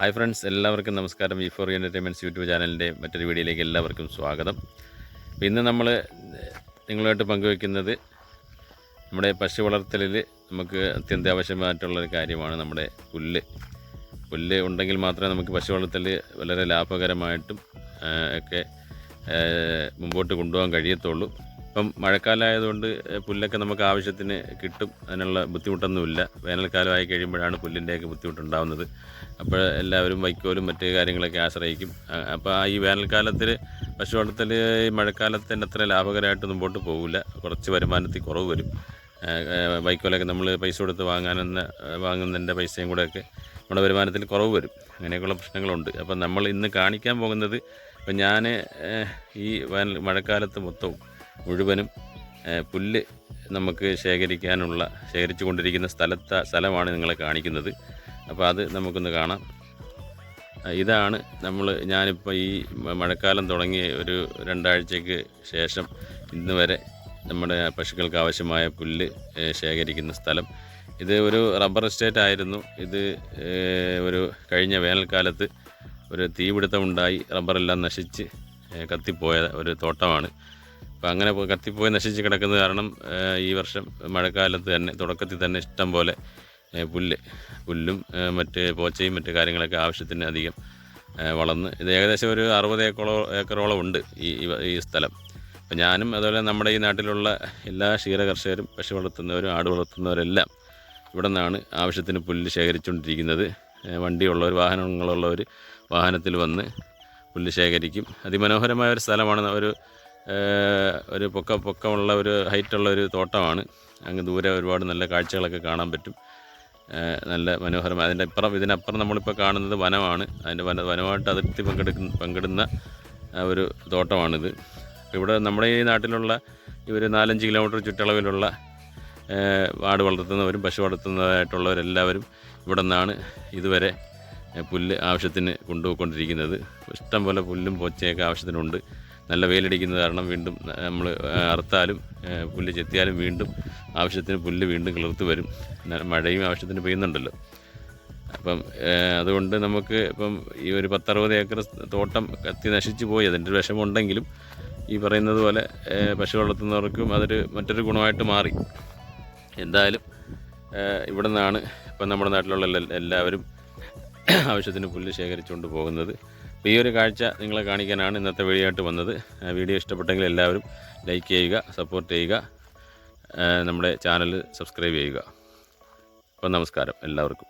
Hi friends എല്ലാവർക്കും നമസ്കാരം. V four entertainments YouTube ചാനലിന്റെ മറ്റൊരു വീഡിയോയിലേക്ക് എല്ലാവർക്കും സ്വാഗതം. ഇന്ന് നമ്മൾ നിങ്ങളുമായിട്ട് പങ്കുവയ്ക്കുന്നത് നമ്മുടെ പശു വളർത്തലിൽ നമുക്ക് അത്യന്താവശ്യമായിട്ടുള്ളൊരു കാര്യമാണ് നമ്മുടെ പുല്ല്. പുല്ല് ഉണ്ടെങ്കിൽ മാത്രമേ നമുക്ക് പശു വളർത്തൽ വളരെ ലാഭകരമായിട്ടും ഒക്കെ മുമ്പോട്ട് കൊണ്ടുപോകാൻ കഴിയത്തുള്ളൂ. ഇപ്പം മഴക്കാലമായതുകൊണ്ട് പുല്ലൊക്കെ നമുക്ക് ആവശ്യത്തിന് കിട്ടും. അതിനുള്ള ബുദ്ധിമുട്ടൊന്നുമില്ല. വേനൽക്കാലമായി കഴിയുമ്പോഴാണ് പുല്ലിന്റെയൊക്കെ ബുദ്ധിമുട്ടുണ്ടാകുന്നത് അപ്പോൾ എല്ലാവരും വൈക്കോലും മറ്റ് കാര്യങ്ങളൊക്കെ ആശ്രയിക്കും. അപ്പോൾ ഈ വേനൽക്കാലത്തിൽ പശു വളർത്തൽ ഈ മഴക്കാലത്തിന്റെ അത്ര ലാഭകരമായിട്ട് മുമ്പോട്ട് പോകില്ല കുറച്ച് വരുമാനത്തിൽ കുറവ് വരും. വൈക്കോലൊക്കെ നമ്മൾ പൈസ കൊടുത്ത് വാങ്ങാനെന്ന വാങ്ങുന്നതിന്റെ പൈസയും കൂടെയൊക്കെ നമ്മുടെ വരുമാനത്തിൽ കുറവ് വരും. അങ്ങനെയൊക്കെയുള്ള പ്രശ്നങ്ങളുണ്ട്. അപ്പം നമ്മൾ ഇന്ന് കാണിക്കാൻ പോകുന്നത് ഇപ്പം ഞാൻ ഈ വേനൽ മഴക്കാലത്ത് മൊത്തവും മുഴുവനും പുല്ല് നമുക്ക് ശേഖരിക്കാനുള്ള ശേഖരിച്ചു കൊണ്ടിരിക്കുന്ന സ്ഥലത്തെ സ്ഥലമാണ് നിങ്ങളെ കാണിക്കുന്നത്. അപ്പോൾ അത് നമുക്കൊന്ന് കാണാം. ഇതാണ് നമ്മൾ ഞാനിപ്പോൾ ഈ മഴക്കാലം തുടങ്ങി ഒരു രണ്ടാഴ്ചയ്ക്ക് ശേഷം ഇന്ന് വരെ നമ്മുടെ പശുക്കൾക്ക് ആവശ്യമായ പുല്ല് ശേഖരിക്കുന്ന സ്ഥലം. ഇത് ഒരു റബ്ബർ എസ്റ്റേറ്റ് ആയിരുന്നു. ഇത് ഒരു കഴിഞ്ഞ വേനൽക്കാലത്ത് ഒരു തീപിടുത്തമുണ്ടായി റബ്ബറെല്ലാം നശിച്ച് കത്തിപ്പോയ ഒരു തോട്ടമാണ്. അപ്പോൾ അങ്ങനെ പോയി കത്തിപ്പോയി നശിച്ച് കിടക്കുന്നത് കാരണം ഈ വർഷം മഴക്കാലത്ത് തന്നെ തുടക്കത്തിൽ തന്നെ ഇഷ്ടം പോലെ പുല്ല് പുല്ലും മറ്റ് പോച്ചയും മറ്റ് കാര്യങ്ങളൊക്കെ ആവശ്യത്തിന് അധികം വളർന്ന് ഇത് ഏകദേശം ഒരു അറുപത് ഏക്കറോ ഏക്കറോളം ഉണ്ട് ഈ ഈ- സ്ഥലം. അപ്പോൾ ഞാനും അതുപോലെ നമ്മുടെ ഈ നാട്ടിലുള്ള എല്ലാ ക്ഷീര കർഷകരും പശു വളർത്തുന്നവരും ആട് വളർത്തുന്നവരെല്ലാം ഇവിടെ നിന്നാണ് ആവശ്യത്തിന് പുല്ല് ശേഖരിച്ചുകൊണ്ടിരിക്കുന്നത്. വണ്ടിയുള്ളവർ വാഹനങ്ങളുള്ളവർ വാഹനത്തിൽ വന്ന് പുല്ല് ശേഖരിക്കും. അതിമനോഹരമായ ഒരു സ്ഥലമാണ്. ഒരു ഒരു പൊക്ക പൊക്കമുള്ള ഒരു ഹൈറ്റുള്ള ഒരു തോട്ടമാണ്. അങ്ങ് ദൂരെ ഒരുപാട് നല്ല കാഴ്ചകളൊക്കെ കാണാൻ പറ്റും. നല്ല മനോഹരമായ അതിന്റെ ഇപ്പുറം ഇതിനപ്പുറം നമ്മളിപ്പോൾ കാണുന്നത് വനമാണ്. അതിന്റെ വന വനമായിട്ട് അതിർത്തി പങ്കെടുക്കുന്ന പങ്കിടുന്ന ഒരു തോട്ടമാണിത്. ഇവിടെ നമ്മുടെ ഈ നാട്ടിലുള്ള ഈ ഒരു നാലഞ്ച് കിലോമീറ്റർ ചുറ്റളവിലുള്ള ആട് വളർത്തുന്നവരും പശു വളർത്തുന്നതായിട്ടുള്ളവരെല്ലാവരും ഇവിടെ നിന്നാണ് ഇതുവരെ പുല്ല് ആവശ്യത്തിന് കൊണ്ടുപോയിക്കൊണ്ടിരിക്കുന്നത്. ഇഷ്ടം പോലെ പുല്ലും പോച്ചയൊക്കെ ആവശ്യത്തിനുണ്ട്. നല്ല വെയിലടിക്കുന്നത് കാരണം വീണ്ടും നമ്മൾ അറുത്താലും പുല്ല് ചെത്തിയാലും വീണ്ടും ആവശ്യത്തിന് പുല്ല് വീണ്ടും കിളിർത്ത് വരും. മഴയും ആവശ്യത്തിന് പെയ്യുന്നുണ്ടല്ലോ. അപ്പം അതുകൊണ്ട് നമുക്ക് ഇപ്പം ഈ ഒരു പത്തറുപത് ഏക്കർ തോട്ടം കത്തി നശിച്ചു പോയി. അതിന്റെ വിഷമമുണ്ടെങ്കിലും ഈ പറയുന്നത് പോലെ പശു വളർത്തുന്നവർക്കും അതൊരു മറ്റൊരു ഗുണമായിട്ട് മാറി. എന്തായാലും ഇവിടെ നിന്നാണ് ഇപ്പം നമ്മുടെ നാട്ടിലുള്ള എല്ലാ- എല്ലാവരും ആവശ്യത്തിന് പുല്ല് ശേഖരിച്ചുകൊണ്ട് പോകുന്നത്. അപ്പോൾ ഈ ഒരു കാഴ്ച നിങ്ങളെ കാണിക്കാനാണ് ഇന്നത്തെ വീഡിയോ ആയിട്ട് വന്നത് വീഡിയോ ഇഷ്ടപ്പെട്ടെങ്കിൽ എല്ലാവരും ലൈക്ക് ചെയ്യുക സപ്പോർട്ട് ചെയ്യുക നമ്മുടെ ചാനൽ സബ്സ്ക്രൈബ് ചെയ്യുക. അപ്പോൾ നമസ്കാരം എല്ലാവർക്കും.